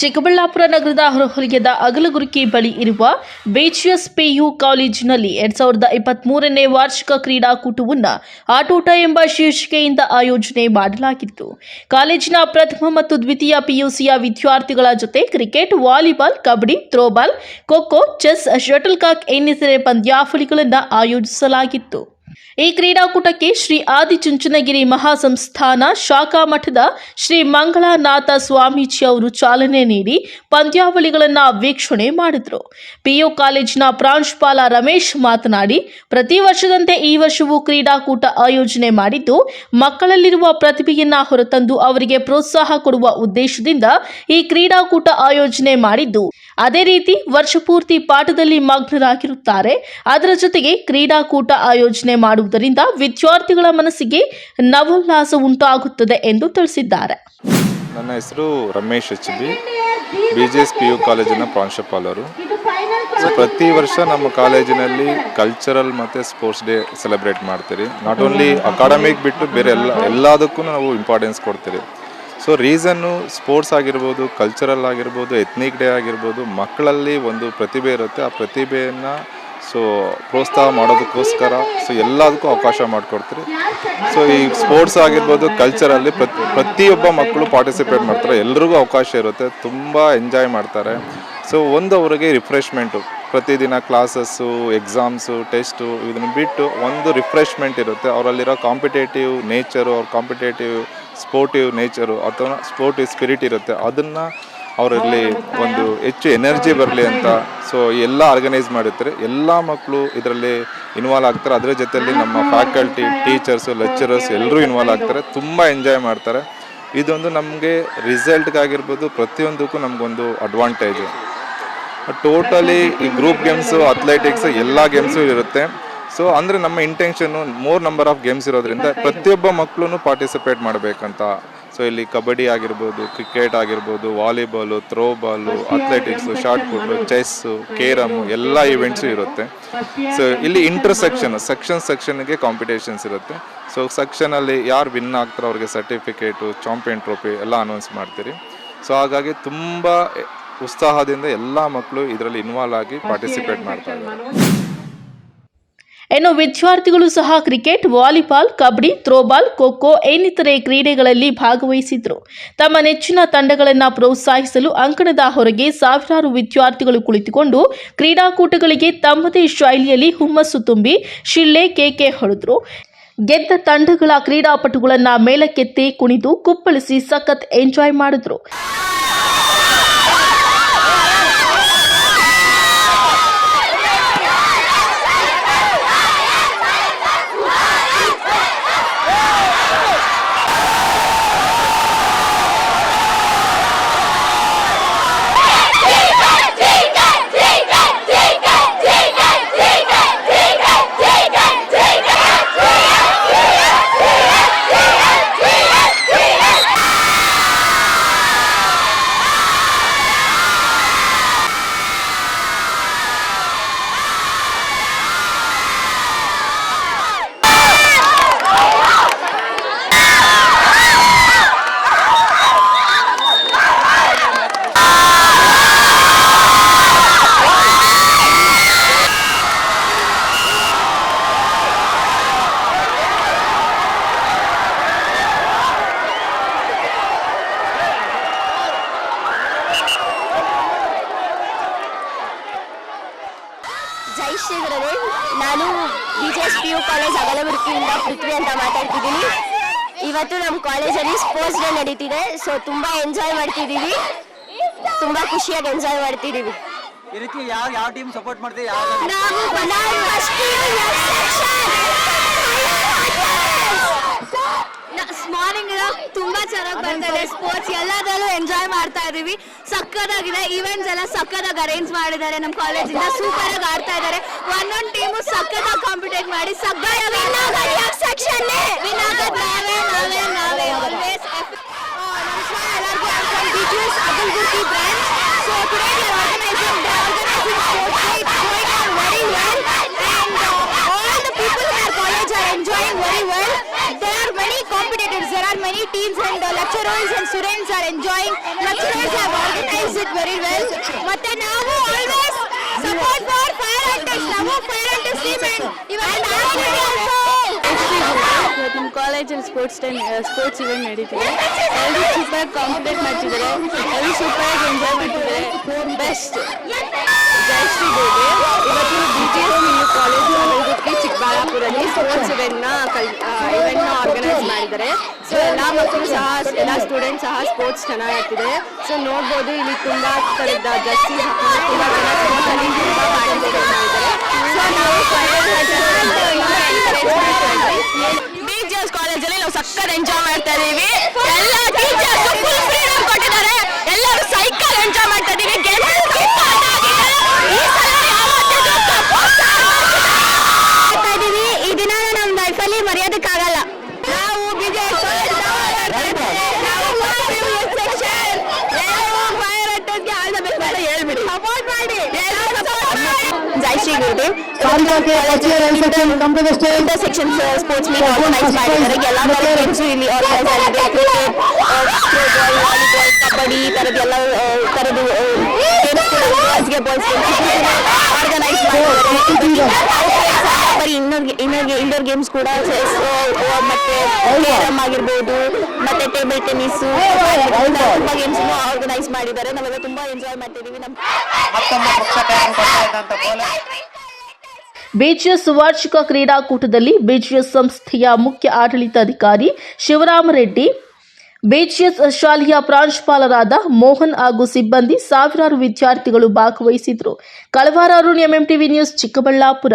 ಚಿಕ್ಕಬಳ್ಳಾಪುರ ನಗರದ ಹೊರವಲಯದ ಅಗಲಗುರುಕಿ ಬಳಿ ಇರುವ ಬೇಚಿಯಸ್ ಪಿಯು ಕಾಲೇಜಿನಲ್ಲಿ ಎರಡ್ ಸಾವಿರದ ಇಪ್ಪತ್ಮೂರನೇ ವಾರ್ಷಿಕ ಕ್ರೀಡಾಕೂಟವನ್ನು ಆಟೋಟ ಎಂಬ ಶೀರ್ಷಿಕೆಯಿಂದ ಆಯೋಜನೆ ಮಾಡಲಾಗಿತ್ತು. ಕಾಲೇಜಿನ ಪ್ರಥಮ ಮತ್ತು ದ್ವಿತೀಯ ಪಿಯುಸಿಯ ವಿದ್ಯಾರ್ಥಿಗಳ ಜೊತೆ cricket, volleyball, kabaddi, throwball kho kho chess shuttlecock ಇನ್ನಿತರೆ ಪಂದ್ಯಾವಳಿಗಳನ್ನು ಆಯೋಜಿಸಲಾಗಿತ್ತು. ಈ ಕ್ರೀಡಾಕೂಟಕ್ಕೆ ಶ್ರೀ ಆದಿಚುಂಚನಗಿರಿ ಮಹಾಸಂಸ್ಥಾನ ಶಾಖಾ ಮಠದ ಶ್ರೀ ಮಂಗಳನಾಥ ಸ್ವಾಮೀಜಿ ಅವರು ಚಾಲನೆ ನೀಡಿ ಪಂದ್ಯಾವಳಿಗಳನ್ನು ವೀಕ್ಷಣೆ ಮಾಡಿದರು. ಪಿಯು ಕಾಲೇಜಿನ ಪ್ರಾಂಶುಪಾಲ ರಮೇಶ್ ಮಾತನಾಡಿ, ಪ್ರತಿ ವರ್ಷದಂತೆ ಈ ವರ್ಷವೂ ಕ್ರೀಡಾಕೂಟ ಆಯೋಜನೆ ಮಾಡಿದ್ದು, ಮಕ್ಕಳಲ್ಲಿರುವ ಪ್ರತಿಭೆಯನ್ನ ಹೊರತಂದು ಅವರಿಗೆ ಪ್ರೋತ್ಸಾಹ ಕೊಡುವ ಉದ್ದೇಶದಿಂದ ಈ ಕ್ರೀಡಾಕೂಟ ಆಯೋಜನೆ ಮಾಡಿದ್ದು. ಅದೇ ರೀತಿ ವರ್ಷ ಪೂರ್ತಿ ಪಾಠದಲ್ಲಿ ಮಗ್ನರಾಗಿರುತ್ತಾರೆ. ಅದರ ಜೊತೆಗೆ ಕ್ರೀಡಾಕೂಟ ಆಯೋಜನೆ ಮಾಡುವುದರಿಂದ ವಿದ್ಯಾರ್ಥಿಗಳ ಮನಸ್ಸಿಗೆ ನವೋಲ್ಲಾಸ ಉಂಟಾಗುತ್ತದೆ ಎಂದು ತಿಳಿಸಿದ್ದಾರೆ. ನನ್ನ ಹೆಸರು Ramesh H B S P U ಕಾಲೇಜಿನ ಪ್ರಾಂಶುಪಾಲರು. ಸೊ ಪ್ರತಿ ವರ್ಷ ನಮ್ಮ ಕಾಲೇಜಿನಲ್ಲಿ ಕಲ್ಚರಲ್ ಮತ್ತು ಸ್ಪೋರ್ಟ್ಸ್ ಡೇ ಸೆಲೆಬ್ರೇಟ್ ಮಾಡ್ತೀರಿ. ನಾಟ್ ಓನ್ಲಿ ಅಕಾಡೆಮಿಕ್ ಬಿಟ್ಟು ಬೇರೆ ಎಲ್ಲ, ಎಲ್ಲದಕ್ಕೂ ನಾವು ಇಂಪಾರ್ಟೆನ್ಸ್ ಕೊಡ್ತೀರಿ. ಸೊ ರೀಸನ್ನು ಸ್ಪೋರ್ಟ್ಸ್ ಆಗಿರ್ಬೋದು ಕಲ್ಚರಲ್ ಆಗಿರ್ಬೋದು ಎತ್ನಿಕ್ ಡೇ ಆಗಿರ್ಬೋದು, ಮಕ್ಕಳಲ್ಲಿ ಒಂದು ಪ್ರತಿಭೆ ಇರುತ್ತೆ. ಆ ಪ್ರತಿಭೆಯನ್ನು ಸೊ ಪ್ರೋತ್ಸಾಹ ಮಾಡೋದಕ್ಕೋಸ್ಕರ ಸೊ ಎಲ್ಲದಕ್ಕೂ ಅವಕಾಶ ಮಾಡಿಕೊಡ್ತೀರಿ. ಸೊ ಈ ಸ್ಪೋರ್ಟ್ಸ್ ಆಗಿರ್ಬೋದು ಕಲ್ಚರಲ್ಲಿ ಪ್ರತಿ, ಪ್ರತಿಯೊಬ್ಬ ಮಕ್ಕಳು ಪಾರ್ಟಿಸಿಪೇಟ್ ಮಾಡ್ತಾರೆ. ಎಲ್ರಿಗೂ ಅವಕಾಶ ಇರುತ್ತೆ. ತುಂಬ ಎಂಜಾಯ್ ಮಾಡ್ತಾರೆ. ಸೊ ಒಂದು ಅವರಿಗೆ ರಿಫ್ರೆಶ್ಮೆಂಟು ಪ್ರತಿದಿನ ಕ್ಲಾಸಸ್ಸು ಎಕ್ಸಾಮ್ಸು ಟೆಸ್ಟು ಇದನ್ನು ಬಿಟ್ಟು ಒಂದು ರಿಫ್ರೆಶ್ಮೆಂಟ್ ಇರುತ್ತೆ. ಅವರಲ್ಲಿರೋ ಕಾಂಪಿಟೇಟಿವ್ ನೇಚರು ಅವ್ರ ಕಾಂಪಿಟೇಟಿವ್ ಸ್ಪೋರ್ಟಿವ್ ನೇಚರು ಅಥವಾ ಸ್ಪೋರ್ಟಿವ್ ಸ್ಪಿರಿಟ್ ಇರುತ್ತೆ. ಅದನ್ನು ಅವರಲ್ಲಿ ಒಂದು ಹೆಚ್ಚು ಎನರ್ಜಿ ಬರಲಿ ಅಂತ. ಸೊ ಎಲ್ಲ ಆರ್ಗನೈಸ್ ಮಾಡಿರ್ತಾರೆ. ಎಲ್ಲ ಮಕ್ಕಳು ಇದರಲ್ಲಿ ಇನ್ವಾಲ್ವ್ ಆಗ್ತಾರೆ. ಅದರ ಜೊತೆಯಲ್ಲಿ ನಮ್ಮ ಫ್ಯಾಕಲ್ಟಿ ಟೀಚರ್ಸು ಲೆಕ್ಚರರ್ಸ್ ಎಲ್ಲರೂ ಇನ್ವಾಲ್ವ್ ಆಗ್ತಾರೆ. ತುಂಬ ಎಂಜಾಯ್ ಮಾಡ್ತಾರೆ. ಇದೊಂದು ನಮಗೆ ರಿಸಲ್ಟ್ಗಾಗಿರ್ಬೋದು ಪ್ರತಿಯೊಂದಕ್ಕೂ ನಮಗೊಂದು ಅಡ್ವಾಂಟೇಜು ಟೋಟಲಿ ಈ ಗ್ರೂಪ್ ಗೇಮ್ಸು ಅಥ್ಲೆಟಿಕ್ಸು ಎಲ್ಲ ಗೇಮ್ಸು ಇರುತ್ತೆ. ಸೊ ಅಂದರೆ ನಮ್ಮ intention more number of games ಇರೋದ್ರಿಂದ ಪ್ರತಿಯೊಬ್ಬ ಮಕ್ಕಳು ಪಾರ್ಟಿಸಿಪೇಟ್ ಮಾಡಬೇಕಂತ. ಸೊ ಇಲ್ಲಿ ಕಬಡ್ಡಿ ಆಗಿರ್ಬೋದು ಕ್ರಿಕೆಟ್ ಆಗಿರ್ಬೋದು volleyball throwball athletics shot put chess carrom ಎಲ್ಲ ಇವೆಂಟ್ಸು ಇರುತ್ತೆ. ಸೊ ಇಲ್ಲಿ ಇಂಟರ್ಸೆಕ್ಷನ್ ಸೆಕ್ಷನ್ ಸೆಕ್ಷನ್ ಸೆಕ್ಷನ್ಗೆ ಕಾಂಪಿಟೇಷನ್ಸ್ ಇರುತ್ತೆ. ಸೊ ಸೆಕ್ಷನಲ್ಲಿ ಯಾರು ವಿನ್ ಆಗ್ತಾರೋ ಅವ್ರಿಗೆ ಸರ್ಟಿಫಿಕೇಟು ಚಾಂಪಿಯನ್ ಟ್ರೋಫಿ ಎಲ್ಲ ಅನೌನ್ಸ್ ಮಾಡ್ತೀರಿ. ಸೊ ಹಾಗಾಗಿ ತುಂಬ ಉತ್ಸಾಹದಿಂದ ಎಲ್ಲ ಮಕ್ಕಳು ಇದರಲ್ಲಿ ಇನ್ವಾಲ್ವ್ ಆಗಿ ಪಾರ್ಟಿಸಿಪೇಟ್ ಮಾಡ್ತಾ ಇದ್ದಾರೆ. ಇನ್ನು ವಿದ್ಯಾರ್ಥಿಗಳು ಸಹ cricket, volleyball, kabaddi, throwball, kho kho ಇನ್ನಿತರೆ ಕ್ರೀಡೆಗಳಲ್ಲಿ ಭಾಗವಹಿಸಿದ್ರು. ತಮ್ಮ ನೆಚ್ಚಿನ ತಂಡಗಳನ್ನು ಪ್ರೋತ್ಸಾಹಿಸಲು ಅಂಕಣದ ಹೊರಗೆ ಸಾವಿರಾರು ವಿದ್ಯಾರ್ಥಿಗಳು ಕುಳಿತುಕೊಂಡು ಕ್ರೀಡಾಕೂಟಗಳಿಗೆ ತಮ್ಮದೇ ಶೈಲಿಯಲ್ಲಿ ಹುಮ್ಮಸ್ಸು ತುಂಬಿ ಶಿಳ್ಳೆ ಕೇಕೆ ಹೊಡೆದ್ರು. ಗೆದ್ದ ತಂಡಗಳ ಕ್ರೀಡಾಪಟುಗಳನ್ನು ಮೇಲಕ್ಕೆತ್ತಿ ಕುಣಿದು ಕುಪ್ಪಳಿಸಿ ಸಖತ್ ಎಂಜಾಯ್ ಮಾಡಿದ್ರು. ಜೈ ಶ್ರೀ ಗುರುವೇ ನಾನು B J S P U college ಅಗಲಗುರುಕಿಯಿಂದ Prithvi ಅಂತ ಮಾತಾಡ್ತಿದ್ದೀನಿ. ಇವತ್ತು ನಮ್ಮ ಕಾಲೇಜಲ್ಲಿ ಸ್ಪೋರ್ಟ್ಸ್ ಡೇ ನಡೀತಿದೆ. ಸೊ ತುಂಬ ಎಂಜಾಯ್ ಮಾಡ್ತಿದ್ದೀವಿ. ತುಂಬ ಖುಷಿಯಾಗಿ ಎಂಜಾಯ್ ಮಾಡ್ತಿದ್ದೀವಿ. ಈ ರೀತಿ ಯಾವ ಯಾವ ಟೀಮ್ ಸಪೋರ್ಟ್ ಮಾಡ್ತೀವಿ ಯಾವ ನಾವು ಮಾರ್ನಿಂಗ್ ತುಂಬಾ ಚೆನ್ನಾಗಿ ಬರ್ತಾ ಇದೆ ಸ್ಪೋರ್ಟ್ಸ್ ಎಲ್ಲದರಲ್ಲೂ ಎಂಜಾಯ್ ಮಾಡ್ತಾ ಇದೀವಿ. ಸಕ್ಕದಾಗಿದೆ ಈವೆಂಟ್ಸ್ ಎಲ್ಲ ಸಕ್ಕದಾಗಿ ಅರೇಂಜ್ ಮಾಡಿದ್ದಾರೆ ನಮ್ಮ ಕಾಲೇಜಿಂದ ಸೂಪರ್ ಆಗಿ ಆಡ್ತಾ ಇದ್ದಾರೆ. ಒಂದೊಂದು ಟೀಮು ಸಕ್ಕದಾಗಿ ಕಾಂಪಿಟೇಟ್ ಮಾಡಿ ಸಕ್ಕದಾಗಿ ಸೆಕ್ಷನ್ ವಿನ್ ಆಗೋದು ನಾವೇ ಆಲ್ವೇಸ್ ನಮಸ್ಕಾರ. ಎಲ್ಲರಿಗೂ are organizing teens and uh, lecturers and students are enjoying. Lecturers have organized it very well. ಮತ್ತೆ ನಾವು always support for fire hunters. ನಾವು fire hunters team and even also ಇವತ್ತು ನಮ್ಮ ಕಾಲೇಜಲ್ಲಿ ಸ್ಪೋರ್ಟ್ಸ್ ಟೈಮ್ ಸ್ಪೋರ್ಟ್ಸ್ ಇವೆಂಟ್ ನಡೀತಿದೆ ಎಲ್ಲರೂ super compete ಮಾಡ್ತಿದ್ದಾರೆ ಎಲ್ಲರೂ ಸೂಪರಾಗಿ ಎಂಜಾಯ್ ಮಾಡ್ತಿದ್ದಾರೆ ಬೆಸ್ಟ್ ಜಯಶ್ರೀ ದೇವಿ ಇವತ್ತು B G S college sports ಇವೆಂಟ್ನ ಕಲ್ ಇವೆಂಟ್ನ ಆರ್ಗನೈಸ್ ಮಾಡಿದ್ದಾರೆ. ಸೊ ಎಲ್ಲ ಮಕ್ಕಳು ಸಹ, ಎಲ್ಲ ಸ್ಟೂಡೆಂಟ್ ಸಹ ಸ್ಪೋರ್ಟ್ಸ್ ಚೆನ್ನಾಗಿ ಆಗ್ತಿದೆ ಸೊ ನೋಡ್ಬೋದು, ಇಲ್ಲಿ ತುಂಬ ಥರದ ಜರ್ಸಿ ಕಾಲೇಜಲ್ಲಿ ನಾವು ಸಕ್ಕತ್ ಎಂಜಾಯ್ ಮಾಡ್ತಾ ಇದೀವಿ. ಎಲ್ಲ ಟೀಚರ್ಸ್ ಫುಲ್ ಫ್ರೀಡಮ್ ಕೊಟ್ಟಿದ್ದಾರೆ ಎಲ್ಲರೂ ಸೈಕಲ್ ಎಂಜಾಯ್ ಮಾಡ್ತಾ ಇದೀವಿ ಗೇಮ್ ಮಾಡ್ತಾ ಇದೀವಿ ಈ ದಿನ ನಮ್ಮ ಲೈಫಲ್ಲಿ ಮರೆಯೋದಕ್ಕಾಗಲ್ಲ ನಾವು ಸಪೋರ್ಟ್ ಮಾಡಿ. Jayashree Gurudev. come to the stage. Inter section sports meet organise ಮಾಡಿದ್ದಾರೆ. ಎಲ್ಲ ಥರದ ಗೇಮ್ಸ್ ಇಲ್ಲಿ ಆರ್ಗನೈಸ್ ಆಗಿದೆ ಕ್ರಿಕೆಟ್ ಥ್ರೋಬಾಲ್ ವಾಲಿಬಾಲ್ ಕಬಡ್ಡಿ ಈ ಥರದ್ದು ಎಲ್ಲ ಥರದ್ದು ಗೇಮ್ಸ್ ಕೂಡ ಬಾಯ್ಸ್ ಆರ್ಗನೈಸ್ ಮಾಡಿದ್ದಾರೆ ಬರೀ ಇನ್ನೊಂದು ಇನ್ನೊಂದು ಇಂಡೋರ್ ಗೇಮ್ಸ್ ಕೂಡ ಚೆಸ್ ಮತ್ತೆ ಕ್ಯಾರಮ್ ಆಗಿರ್ಬೋದು ಮತ್ತೆ ಟೇಬಲ್ ಟೆನಿಸ್ ತುಂಬಾ ಗೇಮ್ಸ್ ಆರ್ಗನೈಸ್ ಮಾಡಿದ್ದಾರೆ. ನಾವೆಲ್ಲ ತುಂಬಾ ಎಂಜಾಯ್ ಮಾಡ್ತಿದೀವಿ. ನಮ್ಮ ಮತ್ತೊಮ್ಮೆ ಪೊಲೀಸ್ ಬಿಜಿಎಸ್ ವಾರ್ಷಿಕ ಕ್ರೀಡಾಕೂಟದಲ್ಲಿ ಬಿಜಿಎಸ್ ಸಂಸ್ಥೆಯ ಮುಖ್ಯ ಆಡಳಿತಾಧಿಕಾರಿ ಶಿವರಾಮರೆಡ್ಡಿ ಬಿಜಿಎಸ್ ಶಾಲೆಯ ಪ್ರಾಂಶುಪಾಲರಾದ ಮೋಹನ್ ಹಾಗೂ ಸಿಬ್ಬಂದಿ ಸಾವಿರಾರು ವಿದ್ಯಾರ್ಥಿಗಳು ಭಾಗವಹಿಸಿದ್ರು. ಕಳವಾರ ಅರುಣ್ ಎಂಎಂಟಿವಿ ನ್ಯೂಸ್ ಚಿಕ್ಕಬಳ್ಳಾಪುರ.